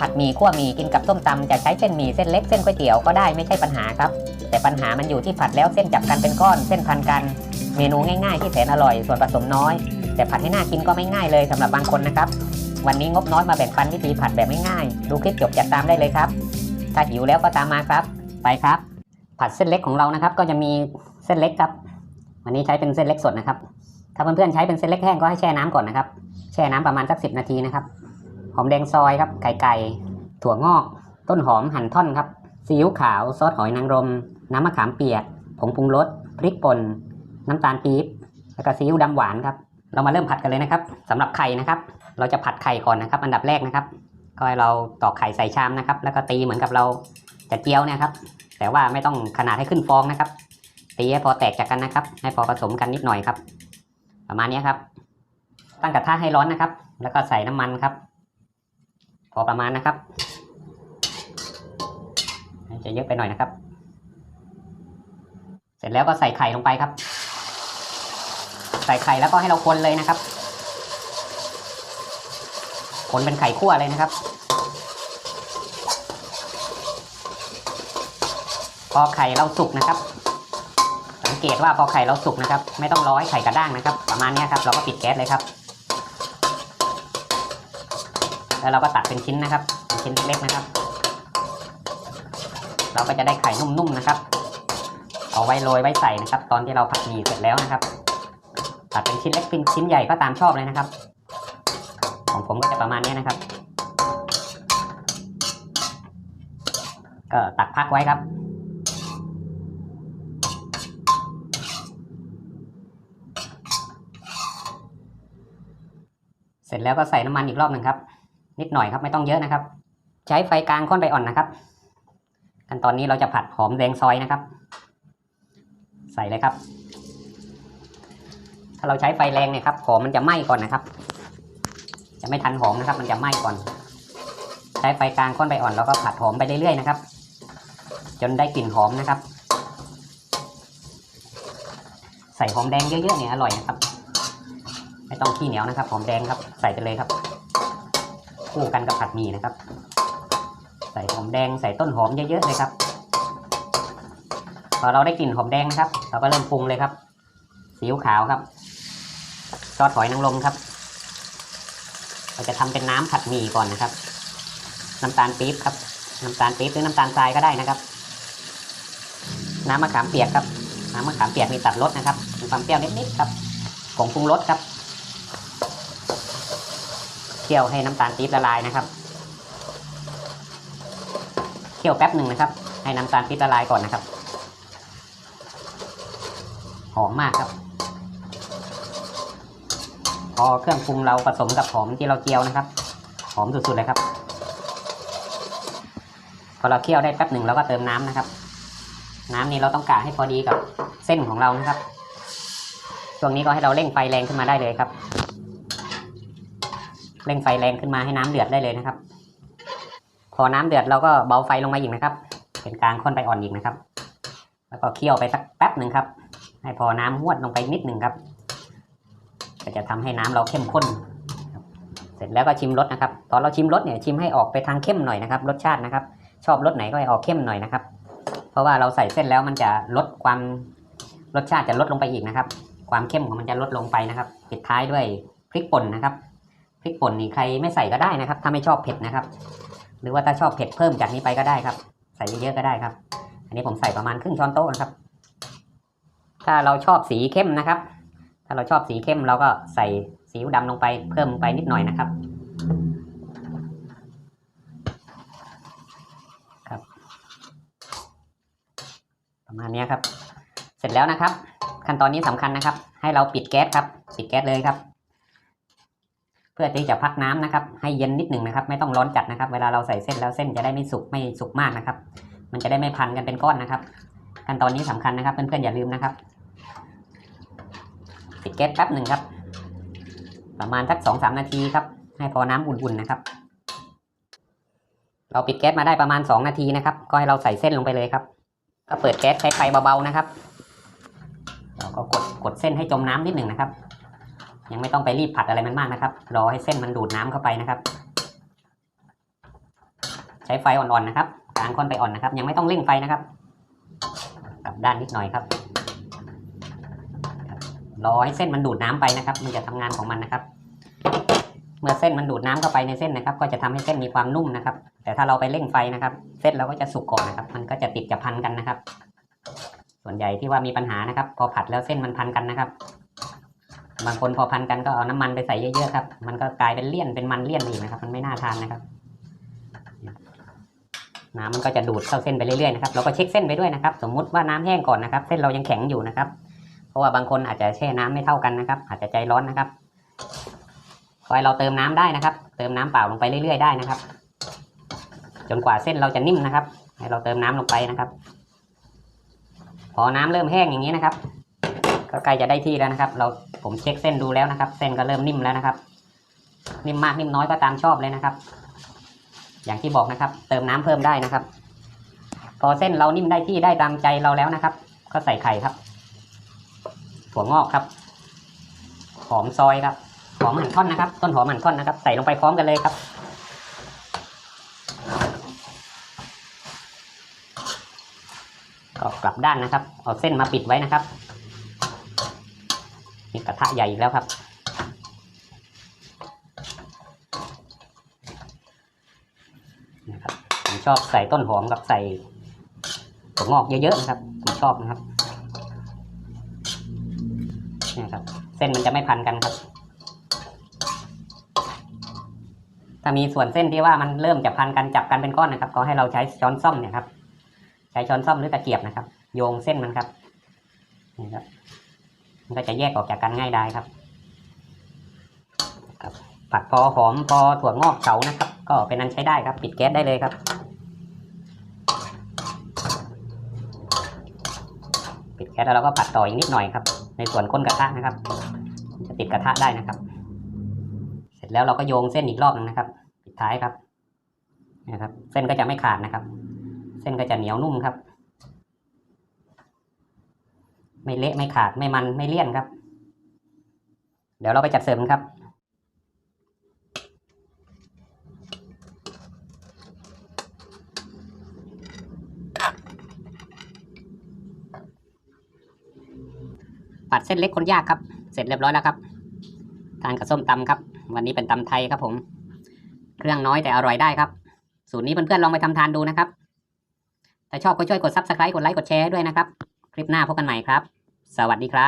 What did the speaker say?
ผัดหมี่ขั้วหมี่กินกับส้มตำจะใช้เส้นหมี่เส้นเล็กเส้นก๋วยเตี๋ยวก็ได้ไม่ใช่ปัญหาครับ แต่ปัญหามันอยู่ที่ผัดแล้วเส้นจับกันเป็นก้อนเส้นพันกัน เมนูง่ายๆที่แสนอร่อยส่วนผสมน้อย แต่ผัดให้น่ากินก็ไม่ง่ายเลยสำหรับบางคนนะครับ วันนี้งบน้อยมาแบ่งปันวิธีผัดแบบง่ายๆดูคลิปจบจัดตามได้เลยครับ ถ้าหิวแล้วก็ตามมาครับ ไปครับ ผัดเส้นเล็กของเรานะครับ ก็จะมีเส้นเล็กครับ วันนี้ใช้เป็นเส้นเล็กสดนะครับ ถ้าเพื่อนๆใช้เป็นเส้นเล็กแห้งก็ให้แช่น้ำก่อนนะครับ แช่น้ำประมาณสักสินาทีนะครับ อมแดงซอยครับไก่ไก่ ถั่วงอก ต้นหอมหั่นท่อนครับ ซีอิ๊วขาว ซอสหอยนางรม น้ำมะขามเปียก ผงปรุงรส พริกป่น น้ำตาลปี๊บ แล้วก็ซีอิ๊วดำหวานครับ เรามาเริ่มผัดกันเลยนะครับสำหรับไข่นะครับ เราจะผัดไข่ก่อนนะครับ อันดับแรกนะครับ ก็ให้เราตอกไข่ใส่ชามนะครับ แล้วก็ตีเหมือนกับเราจะเจียวเนี่ยครับ แต่ว่าไม่ต้องขนาดให้ขึ้นฟองนะครับ ตีให้พอแตกจากกันนะครับ ให้พอผสมกันนิดหน่อยครับ ประมาณนี้ครับ ตั้งกระทะให้ร้อนนะครับ แล้วก็ใส่น้ำมันครับ พอประมาณนะครับ จะเยอะไปหน่อยนะครับ เสร็จแล้วก็ใส่ไข่ลงไปครับ ใส่ไข่แล้วก็ให้เราคนเลยนะครับ คนเป็นไข่คั่วเลยนะครับ พอไข่เราสุกนะครับ สังเกตว่าพอไข่เราสุกนะครับ ไม่ต้องร้อให้ไข่กระด้างนะครับ ประมาณนี้ครับ เราก็ปิดแก๊สเลยครับ แล้วเราก็ตัดเป็นชิ้นนะครับชิ้นเล็กๆนะครับ เราก็จะได้ไข่นุ่มๆนะครับ เอาไว้โรยไว้ใส่นะครับ ตอนที่เราผัดหมี่เสร็จแล้วนะครับ ตัดเป็นชิ้นเล็กเป็นชิ้นใหญ่ก็ตามชอบเลยนะครับ ของผมก็จะประมาณนี้นะครับ ก็ตักพักไว้ครับเสร็จแล้วก็ใส่น้ำมันอีกรอบหนึ่งครับ นิดหน่อยครับไม่ต้องเยอะนะครับ ใช้ไฟกลางค่อนไปอ่อนนะครับ ขั้นตอนนี้เราจะผัดหอมแดงซอยนะครับ ใส่เลยครับ ถ้าเราใช้ไฟแรงเนี่ยครับหอมมันจะไหม้ก่อนนะครับ จะไม่ทันหอมนะครับ มันจะไหม้ก่อน ใช้ไฟกลางค่อนไปอ่อนแล้วก็ผัดหอมไปเรื่อยๆนะครับ จนได้กลิ่นหอมนะครับ ใส่หอมแดงเยอะๆเนี่ยอร่อยนะครับ ไม่ต้องขี้เหนียวนะครับ หอมแดงครับ ใส่ไปเลยครับ คู่กันกับผัดหมี่นะครับ ใส่หอมแดงใส่ต้นหอมเยอะๆเลยครับ พอเราได้กลิ่นหอมแดงนะครับ เราก็เริ่มปรุงเลยครับซีอิ๊วขาวครับซอสหอยนางรมครับ เราจะทำเป็นน้ำผัดหมี่ก่อนนะครับ น้ำตาลปี๊บครับ น้ำตาลปี๊บหรือน้ำตาลทรายก็ได้นะครับ น้ำมะขามเปียกครับ น้ำมะขามเปียกมีตัดรสนะครับมีความเปรี้ยวนิดๆครับผงปรุงรสครับ เคี่ยวให้น้ำตาลปี๊บละลายนะครับ เคี่ยวแป๊บหนึ่งนะครับ ให้น้ำตาลปี๊บละลายก่อนนะครับ หอมมากครับ พอเครื่องปรุงเราผสมกับหอมที่เราเจียวนะครับ หอมสุดๆเลยครับ พอเราเคี่ยวได้แป๊บหนึ่งเราก็เติมน้ำนะครับ น้ำนี้เราต้องกะให้พอดีกับเส้นของเรานะครับ ช่วงนี้ก็ให้เราเร่งไฟแรงขึ้นมาได้เลยครับ เร่งไฟแรงขึ้นมาให้น้ำเดือดได้เลยนะครับ พอน้ำเดือดเราก็เบาไฟลงมาอีกนะครับ เป็นกลางค่อนไปอ่อนอีกนะครับ แล้วก็เคี่ยวไปสักแป๊บหนึ่งครับ ให้พอน้ำหวดลงไปนิดหนึ่งครับ ก็จะทำให้น้ำเราเข้มข้น เสร็จแล้วก็ชิมรสนะครับ ตอนเราชิมรสเนี่ยชิมให้ออกไปทางเข้มหน่อยนะครับ รสชาตินะครับ ชอบรสไหนก็ให้ออกเข้มหน่อยนะครับ เพราะว่าเราใส่เส้นแล้วมันจะลดความรสชาติจะลดลงไปอีกนะครับ ความเข้มของมันจะลดลงไปนะครับ ปิดท้ายด้วยพริกป่นนะครับ พริกป่นนี่ใครไม่ใส่ก็ได้นะครับ ถ้าไม่ชอบเผ็ดนะครับ หรือว่าถ้าชอบเผ็ดเพิ่มจากนี้ไปก็ได้ครับ ใส่เยอะๆก็ได้ครับ อันนี้ผมใส่ประมาณครึ่งช้อนโต๊ะนะครับ ถ้าเราชอบสีเข้มนะครับ ถ้าเราชอบสีเข้มเราก็ใส่สีอิ๊วดำลงไปเพิ่มไปนิดหน่อยนะครับครับ ประมาณนี้ครับ เสร็จแล้วนะครับ ขั้นตอนนี้สำคัญนะครับ ให้เราปิดแก๊สครับ ปิดแก๊สเลยครับ พื่อที่จะพักน้ำนะครับ ให้เย็นนิดหนึ่งนะครับ ไม่ต้องร้อนจัดนะครับ เวลาเราใส่เส้นแล้วเส้นจะได้ไม่สุกไม่สุกมากนะครับ มันจะได้ไม่พันกันเป็นก้อนนะครับ ขั้นตอนนี้สำคัญนะครับ เพื่อนๆอย่าลืมนะครับปิดแก๊สแป๊บหนึ่งครับ ประมาณสักสองสามนาทีครับ ให้พอน้ำอุ่นๆนะครับ เราปิดแก๊สมาได้ประมาณสองนาทีนะครับ ก็ให้เราใส่เส้นลงไปเลยครับ ก็เปิดแก๊สใช้ไฟเบาๆนะครับเราก็กดกดเส้นให้จมน้ำนิดหนึ่งนะครับ ยังไม่ต้องไปรีบผัดอะไรมันมากนะครับ รอให้เส้นมันดูดน้ำเข้าไปนะครับ ใช้ไฟอ่อนๆนะครับกลางค่อนไปอ่อนนะครับ ยังไม่ต้องเร่งไฟนะครับกลับด้านนิดหน่อยครับ รอให้เส้นมันดูดน้ำไปนะครับ มันจะทำงานของมันนะครับ เมื่อเส้นมันดูดน้ำเข้าไปในเส้นนะครับ ก็จะทำให้เส้นมีความนุ่มนะครับ แต่ถ้าเราไปเร่งไฟนะครับ เส้นเราก็จะสุกก่อนนะครับ มันก็จะติดจะพันกันนะครับ ส่วนใหญ่ที่ว่ามีปัญหานะครับ พอผัดแล้วเส้นมันพันกันนะครับ บางคนพอพันกันก็เอาน้ำมันไปใส่เยอะๆครับ มันก็กลายเป็นเลี่ยนเป็นมันเลี่ยนอีกนะครับ มันไม่น่าทานนะครับ น้ำมันก็จะดูดเข้าเส้นไปเรื่อยๆนะครับ เราก็เช็คเส้นไปด้วยนะครับ สมมุติว่าน้ำแห้งก่อนนะครับ เส้นเรายังแข็งอยู่นะครับ เพราะว่าบางคนอาจจะแช่น้ำไม่เท่ากันนะครับ อาจจะใจร้อนนะครับขอให้เราเติมน้ำได้นะครับ เติมน้ำเปล่าลงไปเรื่อยๆได้นะครับ จนกว่าเส้นเราจะนิ่มนะครับ ให้เราเติมน้ำลงไปนะครับ พอน้ำเริ่มแห้งอย่างนี้นะครับ ก็ใกล้จะได้ที่แล้วนะครับ เราผมเช็คเส้นดูแล้วนะครับ เส้นก็เริ่มนิ่มแล้วนะครับ นิ่มมากนิ่มน้อยก็ตามชอบเลยนะครับ อย่างที่บอกนะครับ เติมน้ำเพิ่มได้นะครับ พอเส้นเรานิ่มได้ที่ได้ตามใจเราแล้วนะครับ ก็ใส่ไข่ครับ ถั่วงอกครับ หอมซอยครับ หอมหั่นท่อนนะครับ ต้นหอมหั่นท่อนนะครับ ใส่ลงไปพร้อมกันเลยครับก็กลับด้านนะครับ เอาเส้นมาปิดไว้นะครับ นี่กระทะใหญ่อีกแล้วครับ นะครับ ผมชอบใส่ต้นหอมกับใส่ถั่วงอกเยอะๆนะครับ ผมชอบนะครับนี่ครับ เส้นมันจะไม่พันกันครับ ถ้ามีส่วนเส้นที่ว่ามันเริ่มจะพันกันจับกันเป็นก้อนนะครับ ก็ให้เราใช้ช้อนส้อมเนี่ยครับ ใช้ช้อนส้อมหรือตะเกียบนะครับ โยงเส้นมันครับนี่ครับ มันก็จะแยกออกจากกันง่ายได้ครับครับ ผัดพอหอมพอถั่วงอกเฉานะครับ ก็เป็นอันใช้ได้ครับ ปิดแก๊สได้เลยครับ ปิดแก๊สแล้วเราก็ผัดต่ออีกนิดหน่อยครับ ในส่วนก้นกระทะนะครับ จะติดกระทะได้นะครับ เสร็จแล้วเราก็โยงเส้นอีกรอบหนึงนะครับ ปิดท้ายครับนะครับ เส้นก็จะไม่ขาดนะครับ เส้นก็จะเหนียวนุ่มครับ ไม่เละไม่ขาดไม่มันไม่เลี่ยนครับ เดี๋ยวเราไปจัดเสร์ฟกันครับผัดเส้นเล็กคนยากครับ เสร็จเรียบร้อยแล้วครับ ทานกับส้มตำครับ วันนี้เป็นตำไทยครับผม เครื่องน้อยแต่อร่อยได้ครับ สูตรนี้เพื่อนๆลองไปทำทานดูนะครับ ถ้าชอบก็ช่วยกด subscribe กดไลค์กดแชร์ด้วยนะครับ คลิปหน้าพบกันใหม่ครับ สวัสดีครับ